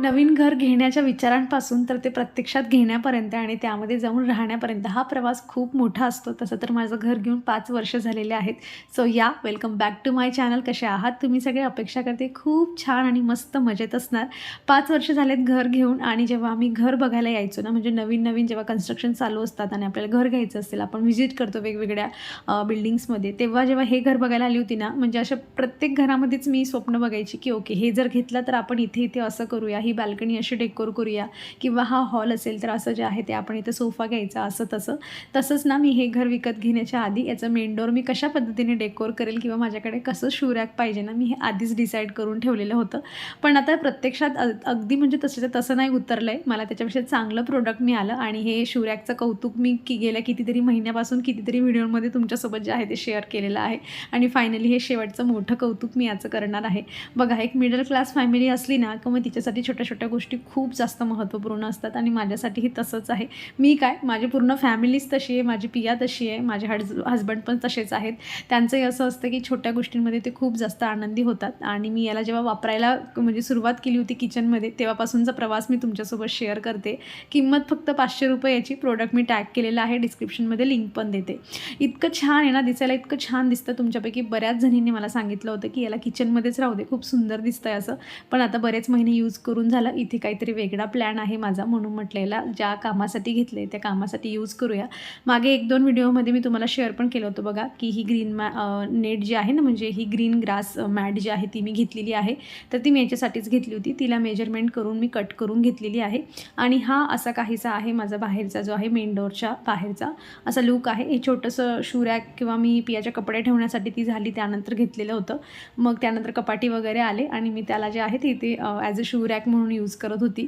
नवीन घर घेण्याच्या विचारांपासून तर ते प्रत्यक्षात घेण्यापर्यंत आणि त्यामध्ये जाऊन राहण्यापर्यंत हा प्रवास खूप मोठा असतो. तसं तर माझं घर घेऊन पाच वर्ष झालेले आहेत. सो या welcome back to my channel कसे आहात? तुम्ही सगळे अपेक्षा करते खूप छान आणि मस्त मजेत असणार. पाच वर्ष झालेत घर घेऊन आणि जेव्हा आम्ही घर बघायला यायचो ना म्हणजे नवीन नवीन जेव्हा कन्स्ट्रक्शन चालू असतात आणि आपल्याला घर घ्यायचं असेल आपण व्हिजिट करतो वेगवेगळ्या बिल्डिंग्समध्ये तेव्हा जेव्हा हे घर बघायला आली होती ना म्हणजे अशा प्रत्येक घरामध्येच मी स्वप्न बघायची की ओके हे जर घेतलं तर आपण इथे इथे असं करूया ही बाल्कनी अशी डेकोर करूया किंवा हा हॉल असेल तर असं जे आहे ते आपण इथं सोफा घ्यायचा असं तसं. तसंच ना मी हे घर विकत घेण्याच्या आधी याचं मेंडोर मी कशा पद्धतीने डेकोर करेल किंवा माझ्याकडे कसं शूरॅक पाहिजे ना मी हे आधीच डिसाईड करून ठेवलेलं होतं. पण आता प्रत्यक्षात अगदी म्हणजे तसं तसं नाही उतरलं आहे मला त्याच्यापेक्षा चांगलं प्रोडक्ट मिळालं आणि हे शूरॅकचं कौतुक मी की गेल्या कितीतरी महिन्यापासून कितीतरी व्हिडिओमध्ये तुमच्यासोबत जे आहे ते शेअर केलेलं आहे. आणि फायनली हे शेवटचं मोठं कौतुक मी याचं करणार आहे. बघा एक मिडल क्लास फॅमिली असली ना का मग तिच्यासाठी छोट्या छोट्या गोष्टी खूप जास्त महत्त्वपूर्ण असतात आणि माझ्यासाठीही तसंच आहे. मी काय? माझी पूर्ण फॅमिलीच तशी आहे माझी पिया तशी आहे माझे हज हजबंड पण तसेच आहेत. त्यांचंही असं असतं की छोट्या गोष्टींमध्ये ते खूप जास्त आनंदी होतात. आणि मी याला जेव्हा वापरायला म्हणजे सुरुवात केली होती किचनमध्ये तेव्हापासूनचा प्रवास मी तुमच्यासोबत शेअर करते. किंमत फक्त पाचशे रुपये याची प्रोडक्ट मी टॅग केलेलं आहे. डिस्क्रिप्शनमध्ये लिंक पण देते. इतकं छान आहे ना दिसायला इतकं छान दिसतं तुमच्यापैकी. बऱ्याच जणींनी मला सांगितलं होतं की याला किचनमध्येच राहू दे. खूप सुंदर दिसतं आहे असं. पण आता बरेच महिने यूज करून झालं इथे काहीतरी वेगळा प्लॅन आहे माझा म्हणून म्हटलेला ज्या कामासाठी घेतले त्या कामासाठी यूज करूया. मागे एक दोन व्हिडिओमध्ये मी तुम्हाला शेअर पण केलं होतं बघा की ही ग्रीन मॅ नेट जी आहे ना म्हणजे ही ग्रीन ग्रास मॅट जी आहे ती मी घेतलेली आहे. तर ती मी याच्यासाठीच घेतली होती. तिला मेजरमेंट करून मी कट करून घेतलेली आहे. आणि हा असा काहीसा आहे माझा बाहेरचा जो आहे मेन डोअरच्या बाहेरचा. असा लूक आहे. हे छोटंसं शूरॅक किंवा मी पियाच्या कपडे ठेवण्यासाठी ती झाली त्यानंतर घेतलेलं होतं. मग त्यानंतर कपाटी वगैरे आले आणि मी त्याला जे आहे ते इथे ॲज अ शू रॅक म्हणून यूज करत होती.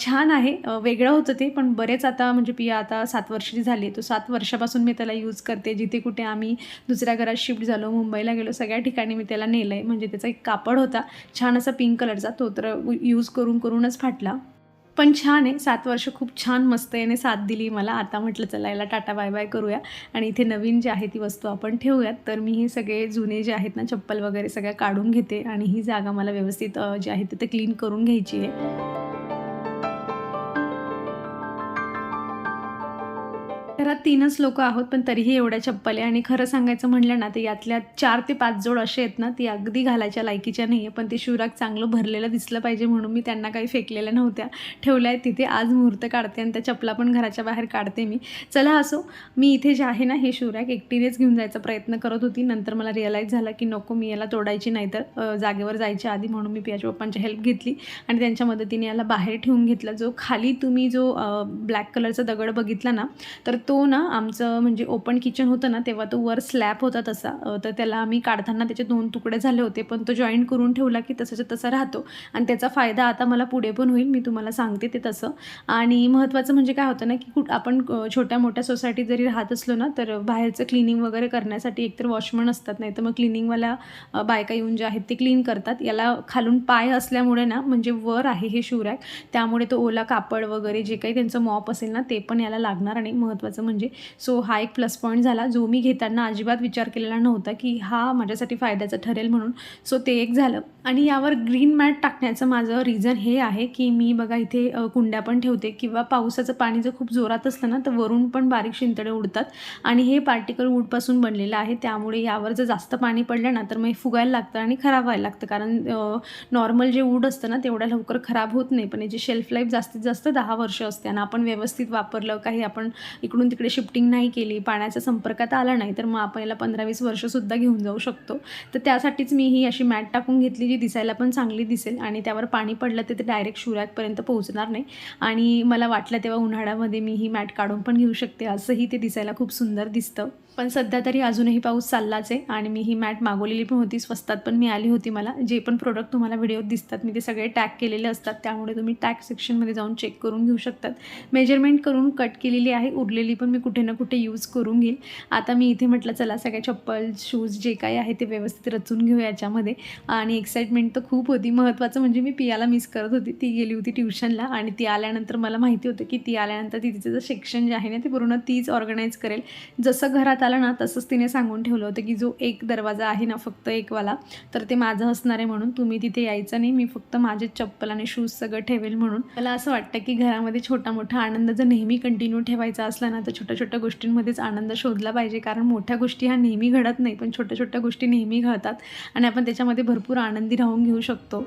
छान आहे. वेगळं होतं ते पण बरेच आता म्हणजे पिया आता सात वर्षाची झाली. तो सात वर्षापासून मी त्याला यूज करते. जिथे कुठे आम्ही दुसऱ्या घरात शिफ्ट झालो मुंबईला गेलो सगळ्या ठिकाणी मी त्याला नेलं आहे म्हणजे त्याचा एक कापड होता. छान असा पिंक कलरचा तो तर यूज करून करूनच फाटला. पण छान आहे. सात वर्ष खूप छान मस्त याने साथ दिली मला. आता म्हटलं चला याला टाटा बाय बाय करूया. आणि इथे नवीन जी आहे ती वस्तू आपण ठेवूयात. तर मी हे सगळे जुने जे आहेत ना चप्पल वगैरे सगळ्या काढून घेते. आणि ही जागा मला व्यवस्थित जी आहे तिथे क्लीन करून घ्यायची आहे. घरात तीनच लोक आहोत पण तरीही एवढ्या चप्पल आहे. आणि खरं सांगायचं म्हणलं ना तर यातल्या चार ते पाच जोड असे आहेत ना ती अगदी घालायच्या लायकीच्या नाही आहे पण ते शिवराग चांगलं भरलेलं दिसलं पाहिजे म्हणून मी त्यांना काही फेकलेल्या नव्हत्या. ठेवल्या आहेत तिथे आज मुहूर्त काढते आणि त्या चपला पण घराच्या बाहेर काढते मी. चला असो मी इथे जे आहे ना हे शिवराग एकटीनेच घेऊन जायचा प्रयत्न करत होती. नंतर मला रिअलाईज झालं की नको मी याला तोडायची नाही तर जागेवर जायच्या आधी म्हणून मी पियाच्या पप्पांची हेल्प घेतली आणि त्यांच्या मदतीने याला बाहेर ठेवून घेतला. जो खाली तुम्ही जो ब्लॅक कलरचा दगड बघितला ना तर तो ना आमचं म्हणजे ओपन किचन होतं ना तेव्हा तो वर स्लॅब होता तसा. तर त्याला आम्ही काढताना त्याचे दोन तुकडे झाले होते पण तो जॉईंट करून ठेवला की तसाच्या तसा राहतो. आणि त्याचा फायदा आता मला पुढे पण होईल मी तुम्हाला सांगते ते तसं. आणि महत्त्वाचं म्हणजे काय होतं ना की कुठ आपण छोट्या मोठ्या सोसायटीत जरी राहत असलो ना तर बाहेरचं क्लिनिंग वगैरे करण्यासाठी एकतर वॉशमन असतात नाही तर मग क्लिनिंगवाला बायका येऊन जे आहेत ते क्लीन करतात. याला खालून पाय असल्यामुळे ना म्हणजे वर आहे हे शिवरॅक त्यामुळे तो ओला कापड वगैरे जे काही त्यांचं मॉप असेल ना ते पण याला लागणार आणि महत्त्वाचं म्हणजे. सो हा एक प्लस पॉईंट झाला. जो मी घेताना अजिबात विचार केलेला नव्हता की हा माझ्यासाठी फायद्याचा ठरेल म्हणून. सो ते एक झालं. आणि यावर ग्रीन मॅट टाकण्याचं माझं रिझन हे आहे की मी बघा इथे कुंड्या पण ठेवते किंवा पावसाचं पाणी जर खूप जोरात असलं ना तर वरून पण बारीक शिंतडे उडतात. आणि हे पार्टिकल वूडपासून बनलेलं आहे. त्यामुळे यावर जर जास्त पाणी पडलं ना तर मग फुगायला लागतं आणि खराब व्हायला लागतं. कारण नॉर्मल जे वूड असतं ना तेवढ्या लवकर खराब होत नाही. पण याची शेल्फ लाईफ जास्तीत जास्त दहा वर्ष असते आणि आपण व्यवस्थित वापरलं काही आपण इकडून तिकडे शिफ्टिंग नाही केली पाण्याच्या संपर्कात आला नाही तर मग आपण याला पंधरा वीस वर्षसुद्धा घेऊन जाऊ शकतो. तर त्यासाठीच मी ही अशी मॅट टाकून घेतली जी दिसायला पण चांगली दिसेल आणि त्यावर पाणी पडलं तर ते डायरेक्ट शिवरातपर्यंत पोहोचणार नाही. आणि मला वाटलं तेव्हा उन्हाळ्यामध्ये मी ही मॅट काढून पण घेऊ शकते असंही ते दिसायला खूप सुंदर दिसतं. पण सध्या तरी अजूनही पाऊस चाललाच आहे आणि मी ही मॅट मागवलेली पण होती स्वस्तात पण मिळाली होती मला. जे पण प्रोडक्ट तुम्हाला व्हिडिओत दिसतात मी ते सगळे टॅग केलेले असतात. त्यामुळे तुम्ही टॅग सेक्शनमध्ये जाऊन चेक करून घेऊ शकतात. मेजरमेंट करून कट केलेली आहे उरलेली पण मी कुठे ना कुठे यूज करून घेईल. आता मी इथे म्हटलं चला सगळ्या चप्पल शूज जे काही आहे ते व्यवस्थित रचून घेऊ याच्यामध्ये. आणि एक्साइटमेंट तर खूप होती. महत्त्वाचं म्हणजे मी पियाला मिस करत होती. ती गेली होती ट्युशनला आणि ती आल्यानंतर मला माहिती होतं की ती आल्यानंतर ती तिचं जे सेक्शन जे आहे ना ते पूर्ण तीच ऑर्गनाईज करेल. जसं घरात आला ना तसंच तिने सांगून ठेवलं होतं की जो एक दरवाजा आहे ना फक्त एकवाला तर ते माझं असणार आहे म्हणून तुम्ही तिथे यायचं नाही मी फक्त माझे चप्पल आणि शूज सगळं ठेवेल म्हणून. मला असं वाटतं की घरामध्ये छोटा मोठा आनंद जर नेहमी कंटिन्यू ठेवायचा असला ना तर छोट्या छोट्या गोष्टींमध्येच आनंद शोधला पाहिजे. कारण मोठ्या गोष्टी ह्या नेहमी घडत नाही पण छोट्या छोट्या गोष्टी नेहमी घडतात आणि आपण त्याच्यामध्ये भरपूर आनंदी राहून घेऊ शकतो.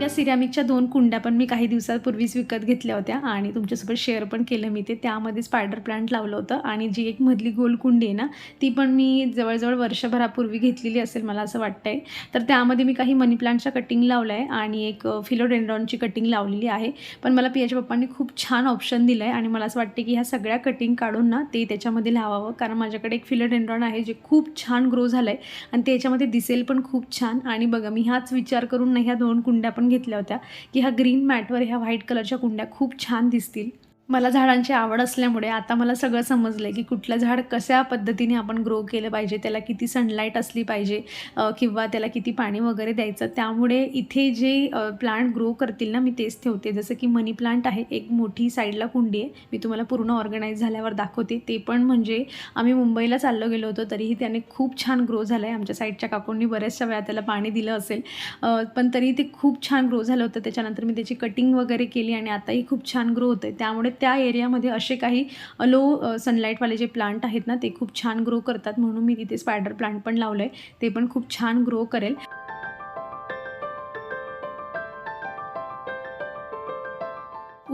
या सिरॅमिकच्या दोन कुंड्या पण मी काही दिवसापूर्वीच विकत घेतल्या होत्या आणि तुमच्यासोबत शेअर पण केलं मी ते. त्यामध्ये स्पायडर प्लांट लावलं होतं आणि जी एक मधली गोल कुंडी आहे ना ती पण मी जवळजवळ वर्षभरापूर्वी घेतलेली असेल मला असं वाटतंय. तर त्यामध्ये मी काही मनी प्लांटच्या कटिंग लावलं आहे आणि एक फिलोडेंड्रॉनची कटिंग लावलेली आहे. पण मला पियाच्या पप्पांनी खूप छान ऑप्शन दिलं आहे आणि मला असं वाटतं की ह्या सगळ्या कटिंग काढून ना ते त्याच्यामध्ये लावावं. कारण माझ्याकडे एक फिलोडेंड्रॉन आहे जे खूप छान ग्रो झालं आहे आणि त्याच्यामध्ये दिसेल पण खूप छान. आणि बघा मी हाच विचार करून ना ह्या दोन कुंड्या पण घेतल्या होत्या की ह्या ग्रीन मॅटवर ह्या व्हाईट कलरच्या कुंड्या खूप छान दिसतील. मला झाडांची आवड असल्यामुळे आता मला सगळं समजलं आहे की कुठलं झाड कशा पद्धतीने आपण ग्रो केलं पाहिजे त्याला किती सनलाईट असली पाहिजे किंवा त्याला किती पाणी वगैरे द्यायचं. त्यामुळे इथे जे प्लांट ग्रो करतील ना मी तेच ठेवते. जसं की मनी प्लांट आहे एक मोठी साईडला कुंडी आहे. मी तुम्हाला पूर्ण ऑर्गनाईज झाल्यावर दाखवते. ते पण म्हणजे आम्ही मुंबईला चाललो गेलो होतो तरीही त्याने खूप छान ग्रो झालं आहे आमच्या साईडच्या काकूंनी बऱ्याचशा वेळा त्याला पाणी दिलं असेल. पण तरी ते खूप छान ग्रो झालं होतं. त्याच्यानंतर मी त्याची कटिंग वगैरे केली आणि आताही खूप छान ग्रो होतं आहे त्यामुळे त्या एरियामध्ये असे काही लो सनलाईटवाले जे प्लांट आहेत ना ते खूप छान ग्रो करतात. म्हणून मी तिथे स्पायडर प्लांट पण लावलं आहे ते पण खूप छान ग्रो करेल.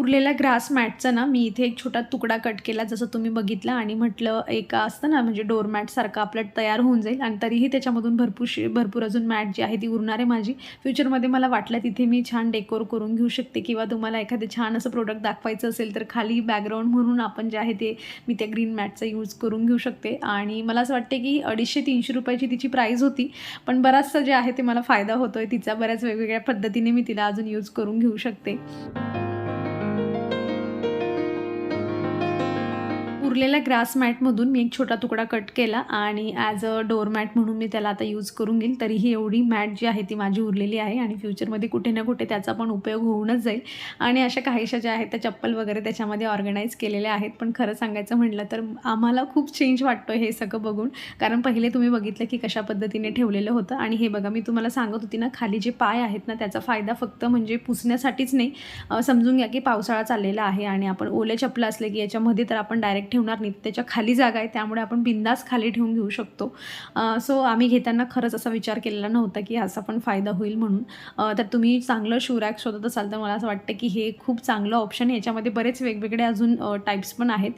उरलेल्या ग्रास मॅटचा ना मी इथे एक छोटा तुकडा कट केला जसं तुम्ही बघितलं आणि म्हटलं एका असतं ना म्हणजे डोरमॅटसारखं आपलं तयार होऊन जाईल आणि तरीही त्याच्यामधून भरपूर भरपूर अजून मॅट जी आहे ती उरणार आहे माझी. फ्युचरमध्ये मला वाटलं तिथे मी छान डेकोर करून घेऊ शकते किंवा तुम्हाला एखादं छान असं प्रोडक्ट दाखवायचं असेल तर खाली बॅकग्राऊंड म्हणून आपण जे आहे ते मी त्या ग्रीन मॅटचा यूज करून घेऊ शकते. आणि मला असं वाटते की अडीचशे तीनशे रुपयाची तिची प्राईज होती पण बराचसं जे आहे ते मला फायदा होतो आहे तिचा बऱ्याच वेगवेगळ्या पद्धतीने मी तिला अजून यूज करून घेऊ शकते. उरलेल्या ग्रास मॅटमधून मी एक छोटा तुकडा कट केला आणि ॲज अ डोअर मॅट म्हणून मी त्याला आता यूज करून घेईल तरीही एवढी मॅट जी आहे ती माझी उरलेली आहे आणि फ्युचरमध्ये कुठे ना कुठे त्याचा पण उपयोग होऊनच जाईल. आणि अशा काहीशा ज्या आहेत त्या चप्पल वगैरे त्याच्यामध्ये ऑर्गनाईज केलेल्या आहेत. पण खरं सांगायचं म्हटलं तर आम्हाला खूप चेंज वाटतो हे सगळं बघून. कारण पहिले तुम्ही बघितलं की कशा पद्धतीने ठेवलेलं होतं. आणि हे बघा मी तुम्हाला सांगत होती ना खाली जे पाय आहेत ना त्याचा फायदा फक्त म्हणजे पुसण्यासाठीच नाही. समजून घ्या की पावसाळा चाललेला आहे आणि आपण ओले चपलं असले की याच्यामध्ये तर आपण डायरेक्ट ठेवणार नाही त्याच्याखाली जागा आहे त्यामुळे आपण बिंदास खाली ठेवून घेऊ शकतो. सो आम्ही घेताना खरंच असा विचार केलेला नव्हता की असा पण फायदा होईल म्हणून. तर तुम्ही चांगलं शूरॅक शोधत असाल तर मला असं वाटतं की हे खूप चांगलं ऑप्शन आहे. याच्यामध्ये बरेच वेगवेगळे अजून टाईप्स पण आहेत.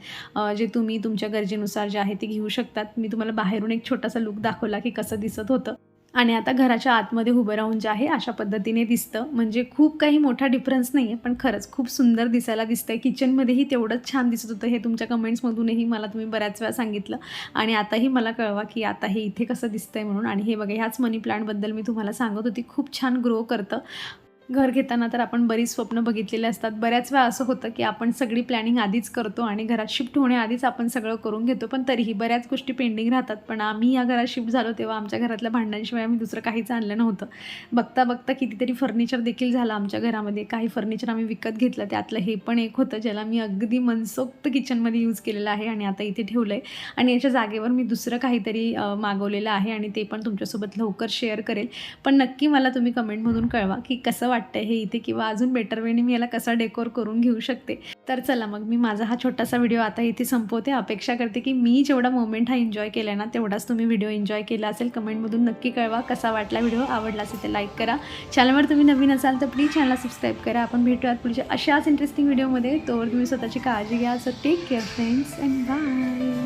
जे तुम्ही तुमच्या गरजेनुसार जे आहे ते घेऊ शकतात. मी तुम्हाला बाहेरून एक छोटासा लुक दाखवला की कसं दिसत होतं. आणि आता घराच्या आतमध्ये उभं राहून जे आहे अशा पद्धतीने दिसतं. म्हणजे खूप काही मोठा डिफरन्स नाही आहे पण खरंच खूप सुंदर दिसायला दिसतं आहे किचनमध्येही तेवढंच छान दिसत होतं हे तुमच्या कमेंट्समधूनही मला तुम्ही बऱ्याच वेळा सांगितलं. आणि आताही मला कळवा की आता हे इथे कसं दिसतंय म्हणून. आणि हे बघा ह्याच मनी प्लांटबद्दल मी तुम्हाला सांगत होती. खूप छान ग्रो करतं. घर घेताना तर आपण बरीच स्वप्न बघितलेले असतात. बऱ्याच वेळा असं होतं की आपण सगळी प्लॅनिंग आधीच करतो आणि घरात शिफ्ट होण्याआधीच आपण सगळं करून घेतो. पण तरीही बऱ्याच गोष्टी पेंडिंग राहतात. पण आम्ही या घरात शिफ्ट झालो तेव्हा आमच्या घरातल्या भांड्यांशिवाय आम्ही दुसरं काहीच आणलं नव्हतं. बघता बघता कितीतरी फर्निचर देखील झालं आमच्या घरामध्ये. काही फर्निचर आम्ही विकत घेतलं. त्यातलं हे पण एक होतं ज्याला मी अगदी मनसोक्त किचनमध्ये यूज केलेलं आहे आणि आता इथे ठेवलं आहे आणि याच्या जागेवर मी दुसरं काहीतरी मागवलेलं आहे आणि ते पण तुमच्यासोबत लवकर शेअर करेल. पण नक्की मला तुम्ही कमेंटमधून कळवा की कसं वाटतंय हे इथे किंवा अजून बेटर वेने मी याला कसा डेकोर करून घेऊ शकते. तर चला मग मी माझा हा छोटासा व्हिडिओ आता इथे संपवते. अपेक्षा करते की मी जेवढा मोमेंट हा एन्जॉय केला ना तेवढाच तुम्ही व्हिडिओ एन्जॉय केला असेल. कमेंटमधून नक्की कळवा कसा वाटला व्हिडिओ आवडला असेल तर लाईक करा. चॅनलवर तुम्ही नवीन असाल तर प्लीज चॅनलला सबस्क्राईब करा. आपण भेटूयात पुढच्या अशाच इंटरेस्टिंग व्हिडिओमध्ये तोवर तुम्ही स्वतःची काळजी घ्या. So take care friends and bye